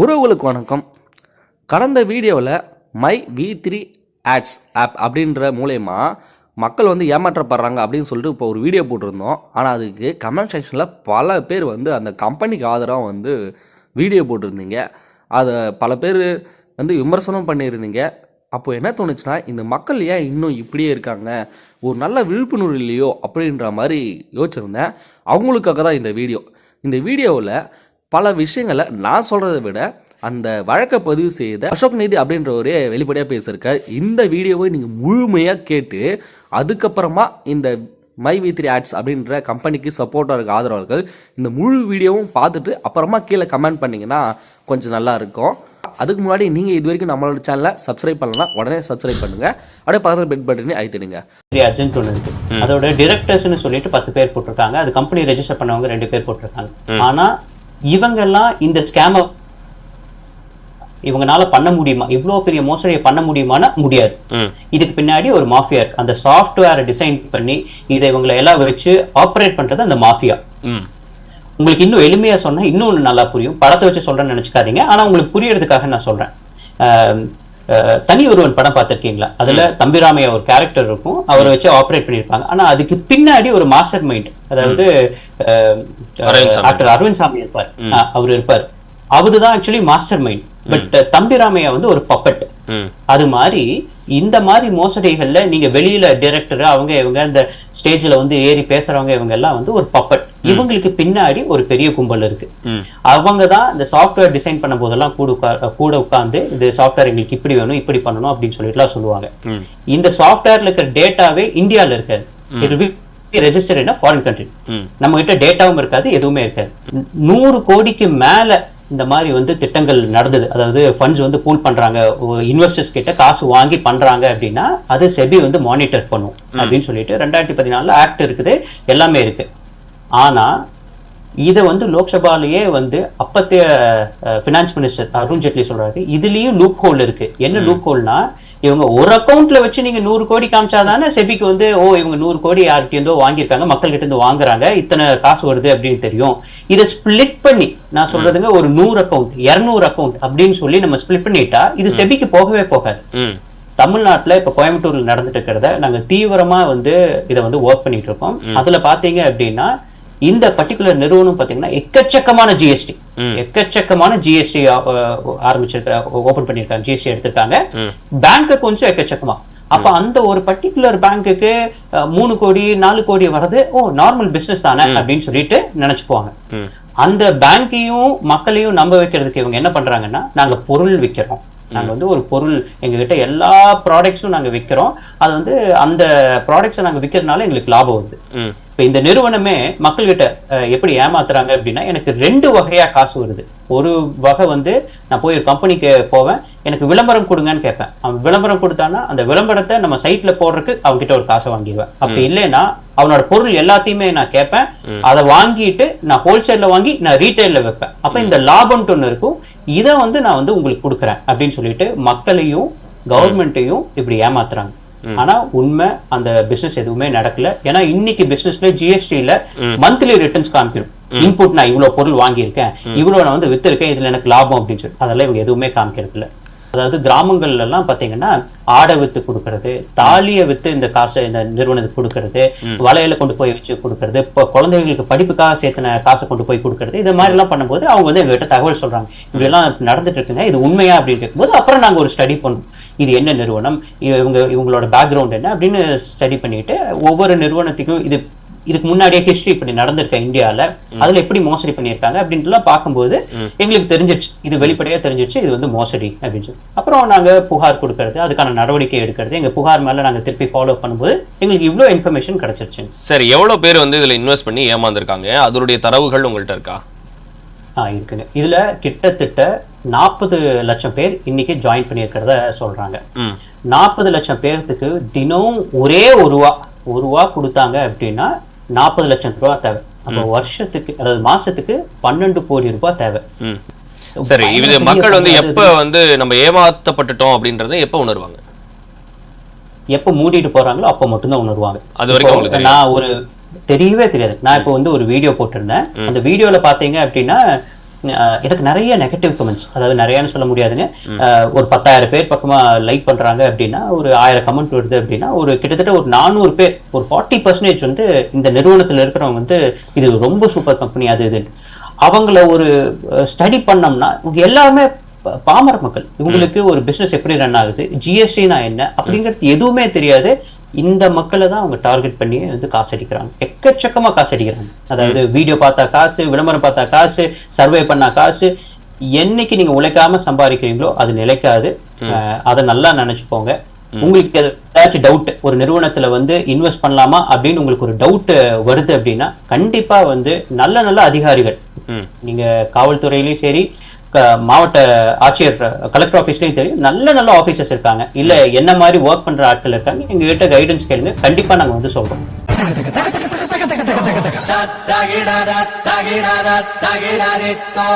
உறவுகளுக்கு வணக்கம். கடந்த வீடியோவில் my V three ads app அப்படின்ற மூலயமா மக்கள் வந்து ஏமாற்றப்படுறாங்க அப்படின்னு சொல்லிட்டு இப்போ ஒரு வீடியோ போட்டிருந்தோம். ஆனால் அதுக்கு கமெண்ட் செக்ஷனில் பல பேர் வந்து அந்த கம்பெனிக்கு ஆதரவாக வந்து வீடியோ போட்டிருந்தீங்க. அதை பல பேர் வந்து விமர்சனம் பண்ணியிருந்தீங்க. அப்போ என்ன தோணுச்சுன்னா இந்த மக்கள் ஏன் இன்னும் இப்படியே இருக்காங்க? ஒரு நல்ல விழிப்புணர்வு இல்லையோ அப்படின்ற மாதிரி யோசிச்சிருந்தேன். அவங்களுக்காக தான் இந்த வீடியோ. இந்த வீடியோவில் பல விஷயங்களை நான் சொல்கிறத விட அந்த வழக்கை பதிவு செய்த அசோக் நீதி அப்படின்றவரே வெளிப்படையாக பேசியிருக்கார். இந்த வீடியோவை நீங்கள் முழுமையாக கேட்டு அதுக்கப்புறமா இந்த மை வி த்ரீ ஆட்ஸ் அப்படின்ற கம்பெனிக்கு சப்போர்ட்டாக இருக்க ஆதரவாளர்கள் இந்த முழு வீடியோவும் பார்த்துட்டு அப்புறமா கீழே கமெண்ட் பண்ணிங்கன்னா கொஞ்சம் நல்லா இருக்கும். அதுக்கு முன்னாடி நீங்கள் இது வரைக்கும் நம்மளோட சேனலை சப்ஸ்கிரைப் பண்ணலாம் உடனே சப்ஸ்கிரைப் பண்ணுங்கள் அப்படியே பக்கத்தில் பெட் பட்டனே அழுத்திடுங்க. அர்ஜென்ட் ஒன்று இருக்கு அதோட டிரெக்டர்ஸ்னு சொல்லிட்டு பத்து பேர் போட்டிருக்காங்க. அது கம்பெனி ரெஜிஸ்டர் பண்ணவங்க ரெண்டு பேர் போட்டிருக்காங்க. ஆனா இவங்கெல்லாம் இந்த ஸ்கேம இவங்கனால பண்ண முடியுமா? இவ்வளவு பெரிய மோசடியை பண்ண முடியுமானா முடியாது. இதுக்கு பின்னாடி ஒரு மாஃபியா இருக்கு. அந்த சாஃப்ட்வேரை டிசைன் பண்ணி இதை இவங்களை எல்லாம் வச்சு ஆப்ரேட் பண்றது அந்த மாஃபியா. உங்களுக்கு இன்னும் எளிமையா சொன்னா இன்னும் நல்லா புரியும். படத்தை வச்சு சொல்றேன்னு நினைச்சுக்காதீங்க. ஆனா உங்களுக்கு புரியறதுக்காக நான் சொல்றேன். தனி ஒருவன் படம் பார்த்திருக்கீங்களா? அதுல தம்பிராமையா ஒரு கேரக்டர் இருக்கும். அவரை வச்சு ஆப்ரேட் பண்ணியிருப்பாங்க. ஆனா அதுக்கு பின்னாடி ஒரு மாஸ்டர் மைண்ட் அதாவது ஆக்டர் அரவிந்த் சாமி. இருப்பார். அவர் இருப்பார். அவரு தான் actually master mind but Thambi Ramaiah வந்து ஒரு பப்பட் அது மாதிரி இந்த மாதிரி மோசடிகள்ல நீங்க வெளியில டைரக்டர் அவங்க இவங்க இந்த ஸ்டேஜ்ல வந்து ஏறி பேசுறவங்க இவங்க எல்லாம் வந்து ஒரு பப்பட் இவங்களுக்கு பின்னாடி ஒரு பெரிய கும்பல் இருக்கு. அவங்க தான் இந்த சாஃப்ட்வேர் டிசைன் பண்ணும் போதெல்லாம் கூட கூட உட்கார்ந்து இந்த சாஃப்ட்வேர் எங்களுக்கு இப்படி வேணும் இப்படி பண்ணணும் அப்படின்னு சொல்லிட்டுலாம் சொல்லுவாங்க. இந்த சாஃப்ட்வேர்ல இருக்கிற டேட்டாவே இந்தியால இருக்காது. It register in foreign country நம்ம கிட்ட டேட்டாவும் இருக்காது எதுவுமே இருக்காது. நூறு கோடிக்கு மேல இந்த மாதிரி வந்து திட்டங்கள் நடந்தது. அதாவது ஃபண்ட்ஸ் வந்து பூல் பண்றாங்க இன்வெஸ்டர்ஸ் கிட்ட காசு வாங்கி பண்றாங்க அப்படின்னா அது செபி வந்து மானிட்டர் பண்ணும் அப்படின்னு சொல்லிட்டு ரெண்டாயிரத்தி பதினாலுல ஆக்ட் இருக்குது எல்லாமே இருக்கு. ஆனா இதை வந்து லோக்சபாலேயே வந்து அப்பத்திய ஃபினான்ஸ் மினிஸ்டர் அருண் ஜேட்லி சொல்றாரு. இதுலயும் லூப் ஹோல் இருக்கு. என்ன லூப் ஹோல்னா இவங்க ஒரு அக்கௌண்ட்ல வச்சு நீங்க நூறு கோடி காமிச்சாதானே செபிக்கு வந்து ஓ இவங்க நூறு கோடி யார்கிட்ட இருந்தோ வாங்கியிருக்காங்க மக்கள் கிட்ட இருந்து வாங்குறாங்க இத்தனை காசு வருது அப்படின்னு தெரியும். இதை ஸ்பிளிட் பண்ணி நான் சொல்றதுங்க ஒரு நூறு அக்கௌண்ட் இருநூறு அக்கௌண்ட் அப்படின்னு சொல்லி நம்ம ஸ்பிளிட் பண்ணிட்டா இது செபிக்கு போகவே போகாது. தமிழ்நாட்டுல இப்ப கோயம்புத்தூர்ல நடந்துட்டு இருக்கிறத நாங்க தீவிரமா வந்து இதை வந்து ஒர்க் பண்ணிட்டு இருக்கோம். அதுல பாத்தீங்க அப்படின்னா இந்த பர்டிகுலர் நிறுவனம் பாத்தீங்கன்னா எக்கச்சக்கமான ஜிஎஸ்டி எக்கச்சக்கமான ஜிஎஸ்டி ஆரம்பிச்சிருக்க ஓபன் பண்ணிருக்காங்க ஜிஎஸ்டி எடுத்திருக்காங்க. பேங்க் கொஞ்சம் எக்கச்சக்கமா. அப்ப அந்த ஒரு பர்டிகுலர் பேங்க்குக்கு மூணு கோடி நாலு கோடி வர்றது ஓ நார்மல் பிசினஸ் தானே அப்படின்னு சொல்லிட்டு நினைச்சுக்குவாங்க. அந்த பேங்கையும் மக்களையும் நம்ப வைக்கிறதுக்கு இவங்க என்ன பண்றாங்கன்னா நாங்க பொருள் விக்கிறோம். நாங்க வந்து ஒரு பொருள் எங்ககிட்ட எல்லா ப்ராடக்ட்ஸும் நாங்க விக்கிறோம். அது வந்து அந்த ப்ராடக்ட்ஸை நாங்க விக்கிறதுனால எங்களுக்கு லாபம் வருது. இப்ப இந்த நிறுவனமே மக்கள்கிட்ட எப்படி ஏமாத்துறாங்க அப்படின்னா எனக்கு ரெண்டு வகையா காசு வருது. ஒரு வகை வந்து நான் போய் ஒரு கம்பெனிக்கு போவேன். எனக்கு விளம்பரம் கொடுங்கன்னு கேட்பேன். அவன் விளம்பரம் கொடுத்தானா அந்த விளம்பரத்தை நம்ம சைட்ல போடுறதுக்கு அவங்க கிட்ட ஒரு காசை வாங்கிடுவேன். அப்படி இல்லைன்னா அவனோட பொருள் எல்லாத்தையுமே நான் கேட்பேன். அதை வாங்கிட்டு நான் ஹோல்சேல்ல வாங்கி நான் ரீட்டைல்ல வைப்பேன். அப்ப இந்த லாபம்ட்டு ஒண்ணு இருக்கும். இதை வந்து நான் வந்து உங்களுக்கு கொடுக்குறேன் அப்படின்னு சொல்லிட்டு மக்களையும் கவர்மெண்ட்டையும் இப்படி ஏமாத்துறாங்க. ஆனா உண்மை அந்த பிசினஸ் எதுவுமே நடக்கல. ஏன்னா இன்னைக்கு பிசினஸ்ல ஜிஎஸ்டில மந்த்லி ரிட்டர்ன்ஸ் காமிக்கணும். இன்புட் நான் இவ்வளவு பொருள் வாங்கியிருக்கேன். இவ்வளவு நான் வந்து வித்திருக்கேன். இதுல எனக்கு லாபம் அப்படின்னு சொல்லி. அதெல்லாம் இவங்க எதுவுமே காமிக்கிறது இல்ல. அதாவது கிராமங்கள்ல எல்லாம் பாத்தீங்கன்னா ஆடை வித்து கொடுக்கறது தாலியை வித்து இந்த காசை இந்த நிறுவனத்துக்கு கொடுக்கறது வளையல கொண்டு போய் வச்சு கொடுக்கறது இப்போ குழந்தைகளுக்கு படிப்புக்காக சேர்த்தன காசை கொண்டு போய் கொடுக்கறது இது மாதிரி எல்லாம் பண்ணும்போது அவங்க வந்து எங்ககிட்ட தகவல் சொல்றாங்க. இப்படி எல்லாம் நடந்துட்டு இருக்குங்க. இது உண்மையா அப்படின்னு கேட்கும்போது அப்புறம் நாங்க ஒரு ஸ்டடி பண்ணோம். இது என்ன நிறுவனம்? இவங்க இவங்களோட பேக்ரவுண்ட் என்ன? அப்படின்னு ஸ்டடி பண்ணிட்டு ஒவ்வொரு நிறுவனத்துக்கும் இது இதுக்கு முன்னாடியே ஹிஸ்டரி இப்படி நடந்திருக்க இந்தியால. அதுல எப்படி மோசடி பண்ணியிருக்காங்க அப்படின்ட்டுலாம் பார்க்கும்போது எங்களுக்கு தெரிஞ்சிருச்சு. இது வெளிப்படையா தெரிஞ்சிருச்சு. இது வந்து மோசடி அப்படின்னு சொல்லி. அப்புறம் நாங்க புகார் கொடுக்கறது அதுக்கான நடவடிக்கை எடுக்கிறது எங்க புகார் மேல நாங்க திருப்பி ஃபாலோ பண்ணும்போது எங்களுக்கு இவ்வளவு இன்ஃபர்மேஷன் கிடைச்சிருச்சு. சரி எவ்வளவு பேர் வந்து இதுல இன்வெஸ்ட் பண்ணி ஏமாந்துருக்காங்க? அதனுடைய தரவுகள் உங்கள்ட்ட இருக்கா? ஆ இருக்குங்க. இதுல கிட்டத்தட்ட நாற்பது லட்சம் பேர் இன்னைக்கு ஜாயின் பண்ணியிருக்கிறத சொல்றாங்க. ம். நாற்பது லட்சம் பேர்த்துக்கு தினம் ஒரே ஒரு ரூபா ஒரு ரூபா கொடுத்தாங்க அப்படின்னா நாற்பது லட்சம் ரூபா தேவை. அப்போ வருஷத்துக்கு அதாவது மாசத்துக்கு பன்னெண்டு கோடி ரூபாய் தேவை. சரி இது மக்கள் வந்து எப்ப வந்து நம்ம ஏமாத்தப்பட்டுட்டோம் அப்படின்றத எப்ப உணர்வாங்க? எப்ப மூடிட்டு போறாங்களோ அப்ப மட்டும்தான் உணர்வாங்க. அது வரைக்கும். நான் ஒரு தெரியவே தெரியாது. நான் இப்போ வந்து ஒரு வீடியோ போட்டிருந்தேன். அந்த வீடியோல பாத்தீங்க அப்படின்னா எனக்கு நிறைய நெகட்டிவ் கமெண்ட்ஸ் அதாவது நிறையன்னு சொல்ல முடியாதுங்க. ஒரு பத்தாயிரம் பேர் பக்கமா லைக் பண்றாங்க அப்படின்னா ஒரு ஆயிரம் கமெண்ட் வருது அப்படின்னா ஒரு கிட்டத்தட்ட ஒரு நானூறு பேர் ஒரு ஃபார்ட்டி பர்சன்டேஜ் வந்து இந்த நிறுவனத்துல இருக்கிறவங்க வந்து இது ரொம்ப சூப்பர் கம்பெனி அது இது. அவங்கள ஒரு ஸ்டடி பண்ணோம்னா இவங்க எல்லாருமே பாமர மக்கள். இவங்களுக்கு ஒரு பிசினஸ் எப்படி ரன் ஆகுது? ஜிஎஸ்டினா என்ன? அப்படிங்கிறது எதுவுமே தெரியாது. இந்த மக்களை தான் அவங்க டார்கெட் பண்ணி வந்து காசு அடிக்கிறாங்க எக்கச்சக்கமா காசு அடிக்கிறாங்க அதாவது வீடியோ பார்த்தா காசு விளம்பரம் பார்த்தா காசு சர்வே பண்ணா காசு. என்னைக்கு நீங்க உழைக்காம சம்பாதிக்கிறீங்களோ அது நிலைக்காது. அதை நல்லா நினைச்சுக்கோங்க. உங்களுக்கு ஏதாச்சும் டவுட் ஒரு நிறுவனத்துல வந்து இன்வெஸ்ட் பண்ணலாமா அப்படின்னு உங்களுக்கு ஒரு டவுட் வருது அப்படின்னா கண்டிப்பா வந்து நல்ல நல்ல அதிகாரிகள். நீங்க காவல்துறையிலயும் சரி மாவட்ட ஆட்சியர் கலெக்டர் ஆஃபீஸ்லையும் தெரியும். நல்ல நல்ல ஆஃபீஸர்ஸ் இருக்காங்க. இல்ல என்ன மாதிரி ஒர்க் பண்ற ஆட்கள் இருக்காங்க எங்ககிட்ட கைடன்ஸ் கேளுங்க. கண்டிப்பா நாங்கள் வந்து சொல்றோம். தகிடர தகிடர தகிடரித்தோ